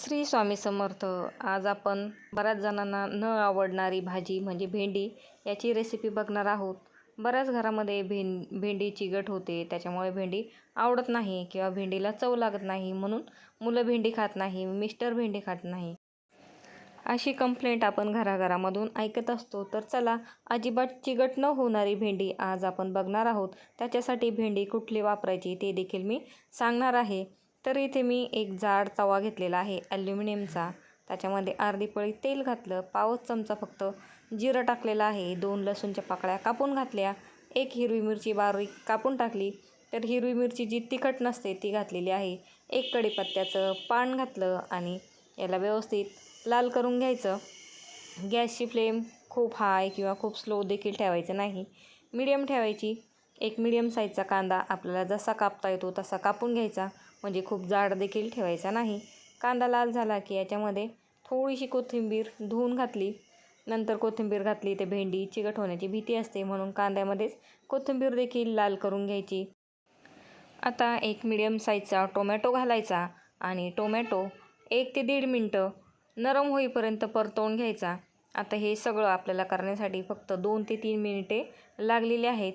श्री स्वामी समर्थ आज आपण बऱ्याच जणांना न आवडणारी भाजी म्हणजे भेंडी याची रेसिपी बघणार आहोत. बऱ्याच घरामध्ये भें भेंडी चिगट होते त्याच्यामुळे भेंडी आवडत नाही किंवा भेंडीला चव लागत नाही म्हणून मुलं भेंडी खात नाही मिस्टर भेंडी खात नाही. अशी कंप्लेंट आपण घराघरामधून ऐकत असतो. तर चला अजिबात चिगट न होणारी भेंडी आज आपण बघणार आहोत. त्याच्यासाठी भेंडी कुठली वापरायची ते देखील मी सांगणार आहे. तर इथे मी एक जाड तवा घेतलेला आहे ॲल्युमिनियमचा त्याच्यामध्ये अर्धी पळी तेल घातलं पावच चमचा फक्त जिरं टाकलेलं आहे दोन लसूणच्या पाकळ्या कापून घातल्या एक हिरवी मिरची बारीक कापून टाकली. तर हिरवी मिरची जी तिखट नसते ती घातलेली आहे. एक कढीपत्त्याचं पान घातलं आणि याला व्यवस्थित लाल करून घ्यायचं. गॅसची फ्लेम खूप हाय किंवा खूप स्लो देखील ठेवायचं नाही. मीडियम ठेवायची. एक मीडियम साईजचा कांदा आपल्याला जसा कापता येतो तसा कापून घ्यायचा. म्हणजे खूप जाड देखील ठेवायचा नाही. कांदा लाल झाला की याच्यामध्ये थोडीशी कोथिंबीर धुवून घातली. नंतर कोथिंबीर घातली ते भेंडी चिकट होण्याची भीती असते म्हणून कांद्यामध्येच कोथिंबीर देखील लाल करून घ्यायची. आता एक मिडियम साईजचा टोमॅटो घालायचा आणि टोमॅटो एक ते दीड मिनटं नरम होईपर्यंत परतवून घ्यायचा. आता हे सगळं आपल्याला करण्यासाठी फक्त दोन ते तीन मिनिटे लागलेली आहेत.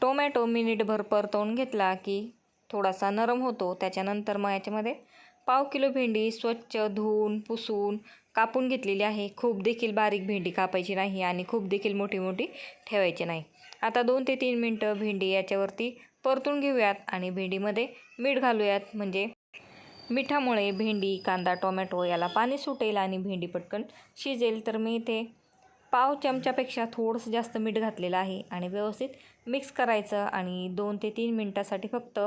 टोमॅटो मिनिटभर परतवून घेतला की थोडासा नरम होतो. त्याच्यानंतर मग याच्यामध्ये पाव किलो भेंडी स्वच्छ धुवून पुसून कापून घेतलेली आहे. खूप देखील बारीक भेंडी कापायची नाही आणि खूप देखील मोठी मोठी ठेवायची नाही. आता दोन ते तीन मिनटं भेंडी याच्यावरती परतून घेऊयात आणि भेंडीमध्ये मीठ घालूयात. म्हणजे मिठामुळे भेंडी कांदा टोमॅटो याला पाणी सुटेल आणि भेंडी पटकन शिजेल. तर मी इथे पाव चमच्यापेक्षा थोडंसं जास्त मीठ घातलेलं आहे आणि व्यवस्थित मिक्स करायचं आणि दोन ते तीन मिनटासाठी फक्त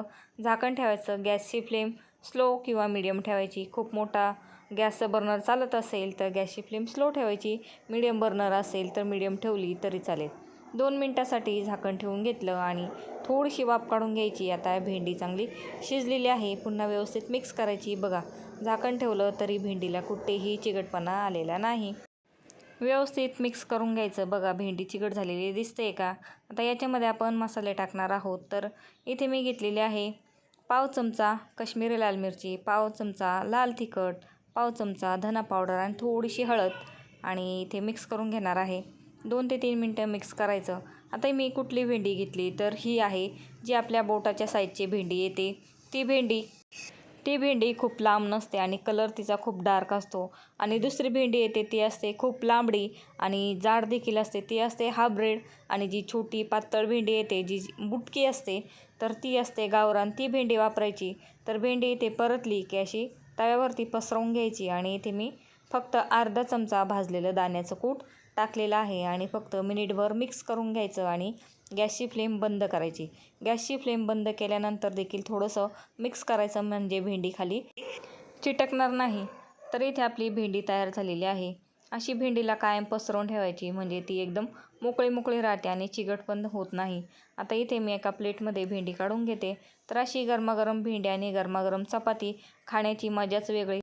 झाकण ठेवायचं. गॅसची फ्लेम स्लो किंवा मिडियम ठेवायची. खूप मोठा गॅसचं बर्नर चालत असेल तर गॅसची फ्लेम स्लो ठेवायची. मिडियम बर्नर असेल तर मिडियम ठेवली तरी चालेल. दोन मिनटासाठी झाकण ठेवून घेतलं आणि थोडीशी वाफ काढून घ्यायची. आता भेंडी चांगली शिजलेली आहे. पुन्हा व्यवस्थित मिक्स करायची. बघा झाकण ठेवलं तरी भेंडीला कुठेही चिकटपणा आलेला नाही. व्यवस्थित मिक्स करून घ्यायचं. बघा भेंडी चिकट झालेली दिसते का? आता याच्यामध्ये आपण मसाले टाकणार आहोत. तर इथे मी घेतलेले आहे पाव चमचा कश्मीरी लाल मिरची पाव चमचा लाल तिखट पाव चमचा धना पावडर आणि थोडीशी हळद आणि इथे मिक्स करून घेणार आहे. दोन ते तीन मिनटं मिक्स करायचं. आता मी कुठली भेंडी घेतली? तर ही आहे जी आपल्या बोटाच्या साईजची भेंडी येते. ती भेंडी ती भेंडी खूप लांब नसते आणि कलर तिचा खूप डार्क असतो. आणि दुसरी भेंडी येते ती असते खूप लांबडी आणि जाड देखील असते. ती असते हा ब्रेड आणि जी छोटी पातळ भेंडी येते जी बुटकी असते तर ती असते गावरान. ती भेंडी वापरायची तर भेंडी इथे परतली की अशी तव्यावरती पसरवून घ्यायची आणि इथे मी फक्त अर्धा चमचा भाजलेलं दाण्याचं कूट टाकलेलं आहे आणि फक्त मिनिटभर मिक्स करून घ्यायचं आणि गॅसची फ्लेम बंद करायची. गॅसची फ्लेम बंद केल्यानंतर देखील थोडंसं मिक्स करायचं म्हणजे भेंडी खाली चिटकणार नाही. तर इथे आपली भेंडी तयार झालेली आहे. अशी भेंडीला कायम पसरवून ठेवायची म्हणजे ती एकदम मोकळी मोकळी राहते आणि चिकट पण होत नाही. आता इथे मी एका प्लेटमध्ये भेंडी काढून घेते. तर अशी गरमागरम भेंडी आणि गरमागरम चपाती खाण्याची मजाच वेगळी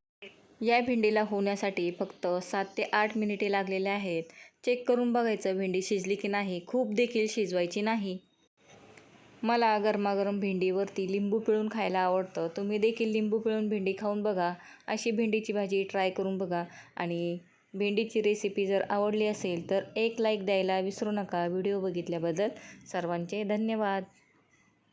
या भेंडीला होण्यासाठी फक्त सात ते आठ मिनिटे लागलेले आहेत. चेक करून बघायचं भेंडी शिजली की नाही. खूप देखील शिजवायची नाही. मला गरमागरम भेंडीवरती लिंबू पिळून खायला आवडतं. तुम्ही देखील लिंबू पिळून भेंडी खाऊन बघा. अशी भेंडीची भाजी ट्राय करून बघा. आणि भेंडीची रेसिपी जर आवडली असेल तर एक लाईक द्यायला विसरू नका. व्हिडिओ बघितल्याबद्दल सर्वांचे धन्यवाद.